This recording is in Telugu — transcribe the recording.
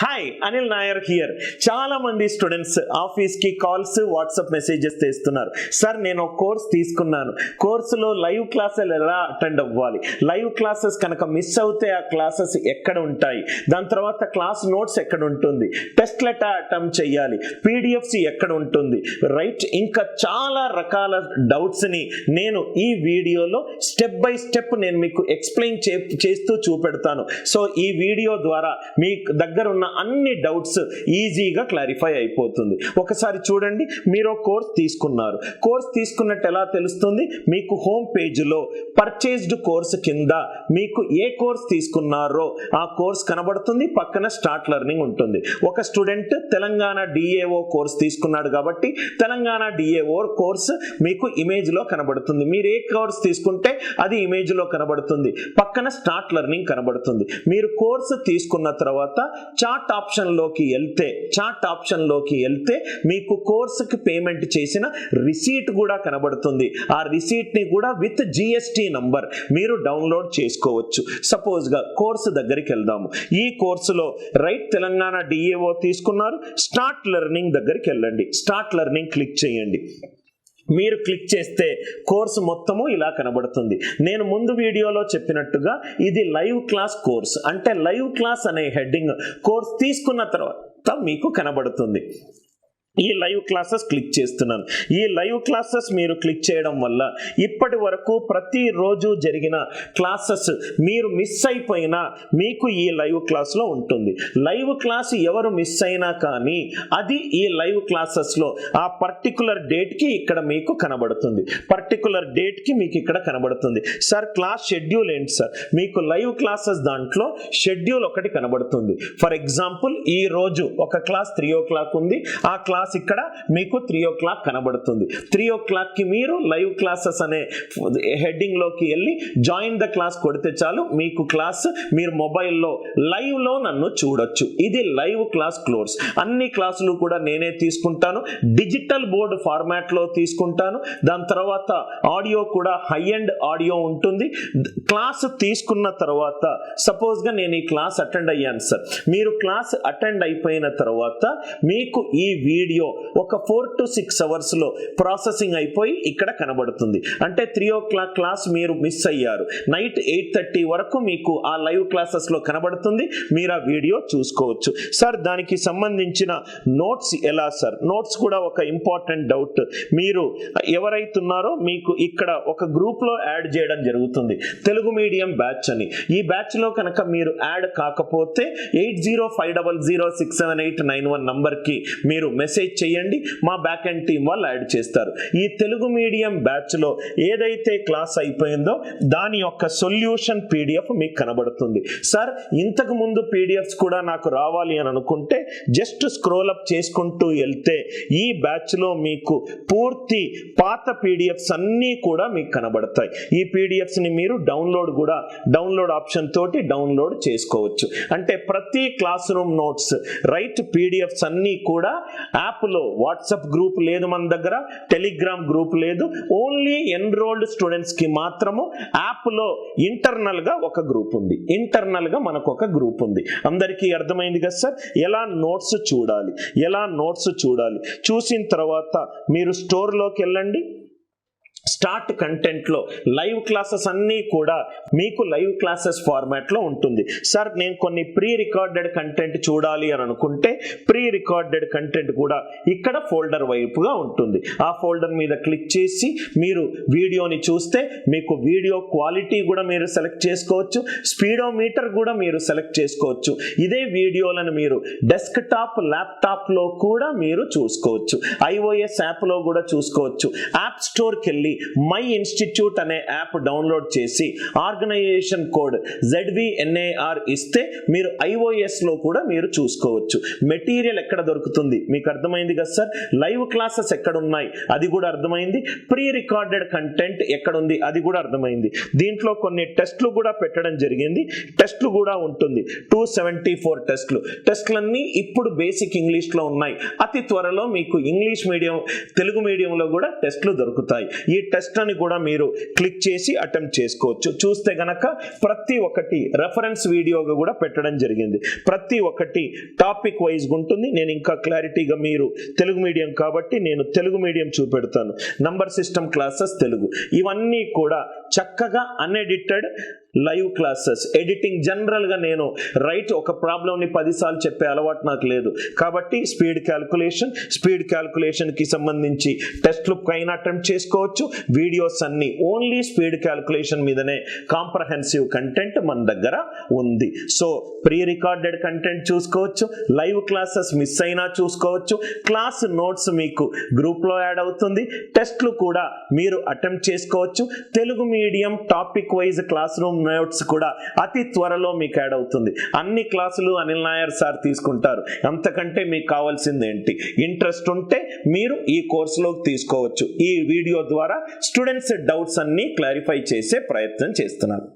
హాయ్ అనిల్ నాయర్ హియర్ చాలా మంది స్టూడెంట్స్ ఆఫీస్కి కాల్స్ వాట్సాప్ మెసేజెస్ చేస్తున్నారు. సార్ నేను ఒక కోర్స్ తీసుకున్నాను. కోర్సులో లైవ్ క్లాసెస్ ఎలా అటెండ్ అవ్వాలి? లైవ్ క్లాసెస్ కనుక మిస్ అవుతే ఆ క్లాసెస్ ఎక్కడ ఉంటాయి? దాని తర్వాత క్లాస్ నోట్స్ ఎక్కడ ఉంటుంది? టెస్ట్ లెటర్ అటెంప్ట్ చేయాలి. పీడిఎఫ్స్ ఎక్కడ ఉంటుంది? రైట్ ఇంకా చాలా రకాల డౌట్స్ని నేను ఈ వీడియోలో స్టెప్ బై స్టెప్ నేను మీకు ఎక్స్ప్లెయిన్ చే చేస్తూ చూపెడతాను. సో ఈ వీడియో ద్వారా మీ దగ్గర ఉన్న అన్ని డౌట్స్ ఈజీగా క్లారిఫై అయిపోతుంది. ఒకసారి చూడండి మీరు కోర్స్ తీసుకున్నారు. కోర్స్ తీసుకున్నట్టు ఎలా తెలుస్తుంది? మీకు హోమ్ పేజ్లో పర్చేస్డ్ కోర్స్ కింద మీకు ఏ కోర్స్ తీసుకున్నారో ఆ కోర్స్ కనబడుతుంది పక్కన స్టార్ట్ లెర్నింగ్ ఉంటుంది. ఒక స్టూడెంట్ తెలంగాణ డిఏఓ కోర్స్ తీసుకున్నాడు కాబట్టి తెలంగాణ డిఏఓ కోర్స్ మీకు ఇమేజ్లో కనబడుతుంది. మీరు ఏ కోర్స్ తీసుకుంటే అది ఇమేజ్లో కనబడుతుంది. పక్కన స్టార్ట్ లెర్నింగ్ కనబడుతుంది. మీరు కోర్సు తీసుకున్న తర్వాత చార్ట్ ఆప్షన్లోకి వెళ్తే చార్ట్ ఆప్షన్లోకి వెళ్తే మీకు కోర్సుకి పేమెంట్ చేసిన రిసీట్ కూడా కనబడుతుంది. ఆ రిసీట్ని కూడా విత్ జిఎస్టీ నంబర్ మీరు డౌన్లోడ్ చేసుకోవచ్చు. సపోజ్గా కోర్సు దగ్గరికి వెళ్దాము ఈ కోర్సులో రైట్ తెలంగాణ డిఏఓ తీసుకున్నారు. స్టార్ట్ లెర్నింగ్ దగ్గరికి వెళ్ళండి. స్టార్ట్ లెర్నింగ్ క్లిక్ చేయండి. మీరు క్లిక్ చేస్తే కోర్సు మొత్తము ఇలా కనబడుతుంది. నేను ముందు వీడియోలో చెప్పినట్టుగా ఇది లైవ్ క్లాస్ కోర్స్. అంటే లైవ్ క్లాస్ అనే హెడ్డింగ్ కోర్స్ తీసుకున్న తర్వాత మీకు కనబడుతుంది. ఈ లైవ్ క్లాసెస్ క్లిక్ చేస్తున్నాను. ఈ లైవ్ క్లాసెస్ మీరు క్లిక్ చేయడం వల్ల ఇప్పటి వరకు ప్రతిరోజు జరిగిన క్లాసెస్ మీరు మిస్ అయిపోయినా మీకు ఈ లైవ్ క్లాస్లో ఉంటుంది. లైవ్ క్లాస్ ఎవరు మిస్ అయినా కానీ అది ఈ లైవ్ క్లాసెస్లో ఆ పర్టికులర్ డేట్కి ఇక్కడ మీకు కనబడుతుంది. పర్టికులర్ డేట్కి మీకు ఇక్కడ కనబడుతుంది. సార్ క్లాస్ షెడ్యూల్ ఏంటి సార్ మీకు లైవ్ క్లాసెస్ దాంట్లో షెడ్యూల్ ఒకటి కనబడుతుంది. ఫర్ ఎగ్జాంపుల్ ఈ రోజు ఒక క్లాస్ త్రీ ఓ క్లాక్ ఉంది. ఆ క్లాస్ ఇక్కడ మీకు త్రీ ఓ క్లాక్ కనబడుతుంది. త్రీ ఓ క్లాక్కి మీరు లైవ్ క్లాసెస్ అనే హెడ్డింగ్లోకి వెళ్ళి జాయిన్ ద క్లాస్ కొడితే చాలు. మీకు క్లాస్ మీరు మొబైల్లో లైవ్లో నన్ను చూడొచ్చు. ఇది లైవ్ క్లాస్ క్లోర్స్ అన్ని క్లాసులు కూడా నేనే తీసుకుంటాను. డిజిటల్ బోర్డు ఫార్మాట్లో తీసుకుంటాను. దాని తర్వాత ఆడియో కూడా హై అండ్ ఆడియో ఉంటుంది. క్లాస్ తీసుకున్న తర్వాత సపోజ్గా నేను ఈ క్లాస్ అటెండ్ అయ్యాను సార్ మీరు క్లాస్ అటెండ్ అయిపోయిన తర్వాత మీకు ఈ వీడియో ఒక ఫోర్ టు సిక్స్ అవర్స్లో ప్రాసెసింగ్ అయిపోయి ఇక్కడ కనబడుతుంది. అంటే త్రీ ఓ క్లాక్ క్లాస్ మీరు మిస్ అయ్యారు. నైట్ ఎయిట్ థర్టీ వరకు మీకు ఆ లైవ్ క్లాసెస్లో కనబడుతుంది. మీరు ఆ వీడియో చూసుకోవచ్చు. సార్ దానికి సంబంధించిన నోట్స్ ఎలా సార్ నోట్స్ కూడా ఒక ఇంపార్టెంట్ డౌట్ మీరు ఎవరైతున్నారో మీకు ఇక్కడ ఒక గ్రూప్లో యాడ్ చేయడం జరుగుతుంది. తెలుగు మీడియం బ్యాచ్ అని. ఈ బ్యాచ్లో కనుక మీరు యాడ్ కాకపోతే eight zero five double zero six seven eight nine one నంబర్కి మీరు మెసేజ్ చేయండి మా బ్యాక్ అండ్ టీం వాళ్ళు యాడ్ చేస్తారు. ఈ తెలుగు మీడియం బ్యాచ్లో ఏదైతే క్లాస్ అయిపోయిందో దాని యొక్క సొల్యూషన్ పీడిఎఫ్ మీకు కనబడుతుంది. సార్ ఇంతకు ముందు పీడిఎఫ్స్ కూడా నాకు రావాలి అని అనుకుంటే జస్ట్ స్క్రోల్ అప్ చేసుకుంటూ వెళ్తే ఈ బ్యాచ్లో మీకు పూర్తి పాత పీడిఎఫ్స్ అన్నీ కూడా మీకు కనబడతాయి. ఈ పీడిఎఫ్స్ని మీరు డౌన్లోడ్ కూడా డౌన్లోడ్ ఆప్షన్ తోటి డౌన్లోడ్ చేసుకోవచ్చు. అంటే ప్రతి classroom notes right PDFs అన్నీ కూడా యాప్లో వాట్సాప్ గ్రూప్ లేదు మన దగ్గర టెలిగ్రామ్ గ్రూప్ లేదు. ఓన్లీ ఎన్రోల్డ్ స్టూడెంట్స్కి మాత్రము యాప్లో ఇంటర్నల్గా ఒక గ్రూప్ ఉంది. ఇంటర్నల్గా మనకు ఒక గ్రూప్ ఉంది. అందరికీ అర్థమైంది కదా సార్? ఎలా నోట్స్ చూడాలి? ఎలా నోట్స్ చూడాలి? చూసిన తర్వాత మీరు స్టోర్లోకి వెళ్ళండి స్టార్ట్ కంటెంట్లో లైవ్ క్లాసెస్ అన్నీ కూడా మీకు లైవ్ క్లాసెస్ ఫార్మాట్లో ఉంటుంది. సార్ నేను కొన్ని ప్రీ రికార్డెడ్ కంటెంట్ చూడాలి అని అనుకుంటే ప్రీ రికార్డెడ్ కంటెంట్ కూడా ఇక్కడ ఫోల్డర్ వైపుగా ఉంటుంది. ఆ ఫోల్డర్ మీద క్లిక్ చేసి మీరు వీడియోని చూస్తే మీకు వీడియో క్వాలిటీ కూడా మీరు సెలెక్ట్ చేసుకోవచ్చు. స్పీడోమీటర్ కూడా మీరు సెలెక్ట్ చేసుకోవచ్చు. ఇదే వీడియోలను మీరు డెస్క్టాప్ ల్యాప్టాప్లో కూడా మీరు చూసుకోవచ్చు. ఐఓఎస్ యాప్లో కూడా చూసుకోవచ్చు. యాప్ స్టోర్కి వెళ్ళి మై ఇన్స్టిట్యూట్ అనే యాప్ డౌన్లోడ్ చేసి ఆర్గనైజేషన్ కోడ్ జెడ్విఎన్ఏఆర్ ఇస్తే మీరు ఐఓఎస్లో కూడా మీరు చూసుకోవచ్చు. మెటీరియల్ ఎక్కడ దొరుకుతుంది? మీకు అర్థమైంది కదా సార్? లైవ్ క్లాసెస్ ఎక్కడ ఉన్నాయి అది కూడా అర్థమైంది. ప్రీ రికార్డెడ్ కంటెంట్ ఎక్కడ ఉంది అది కూడా అర్థమైంది. దీంట్లో కొన్ని టెస్ట్లు కూడా పెట్టడం జరిగింది. టెస్ట్లు కూడా ఉంటుంది. టూ సెవెంటీ ఫోర్ టెస్ట్లు. టెస్ట్లన్నీ ఇప్పుడు బేసిక్ ఇంగ్లీష్లో ఉన్నాయి. అతి త్వరలో మీకు ఇంగ్లీష్ మీడియం తెలుగు మీడియంలో కూడా టెస్ట్లు దొరుకుతాయి. ఈ టెస్ట్ అని కూడా మీరు క్లిక్ చేసి అటెంప్ట్ చేసుకోవచ్చు. చూస్తే గనక ప్రతి ఒక్కటి రెఫరెన్స్ వీడియోగా కూడా పెట్టడం జరిగింది. ప్రతి ఒక్కటి టాపిక్ వైజ్గా ఉంటుంది. నేను ఇంకా క్లారిటీగా మీరు తెలుగు మీడియం కాబట్టి నేను తెలుగు మీడియం చూపెడతాను. Number system classes Telugu. ఇవన్నీ కూడా చక్కగా అన్ఎడిటెడ్ లైవ్ క్లాసెస్ ఎడిటింగ్ జనరల్గా నేను రైట్ ఒక ప్రాబ్లమ్ని పదిసార్లు చెప్పే అలవాటు నాకు లేదు. కాబట్టి స్పీడ్ క్యాల్కులేషన్ స్పీడ్ క్యాల్కులేషన్కి సంబంధించి టెస్ట్లు పైన అటెంప్ట్ చేసుకోవచ్చు. వీడియోస్ అన్నీ ఓన్లీ స్పీడ్ క్యాల్కులేషన్ మీదనే కాంప్రహెన్సివ్ కంటెంట్ మన దగ్గర ఉంది. సో ప్రీ రికార్డెడ్ కంటెంట్ చూసుకోవచ్చు. లైవ్ క్లాసెస్ మిస్ అయినా చూసుకోవచ్చు. క్లాస్ నోట్స్ మీకు గ్రూప్లో యాడ్ అవుతుంది. టెస్ట్లు కూడా మీరు అటెంప్ట్ చేసుకోవచ్చు. Telugu medium topic wise classroom notes కూడా అతి త్వరలో మీకు యాడ్ అవుతుంది. అన్ని క్లాసులు అనిల్ నాయర్ సార్ తీసుకుంటారు. అంతకంటే మీకు కావాల్సింది ఏంటి? ఇంట్రెస్ట్ ఉంటే మీరు ఈ కోర్సులోకి తీసుకోవచ్చు. ఈ వీడియో ద్వారా స్టూడెంట్స్ డౌట్స్ అన్ని క్లారిఫై చేసే ప్రయత్నం చేస్తున్నాను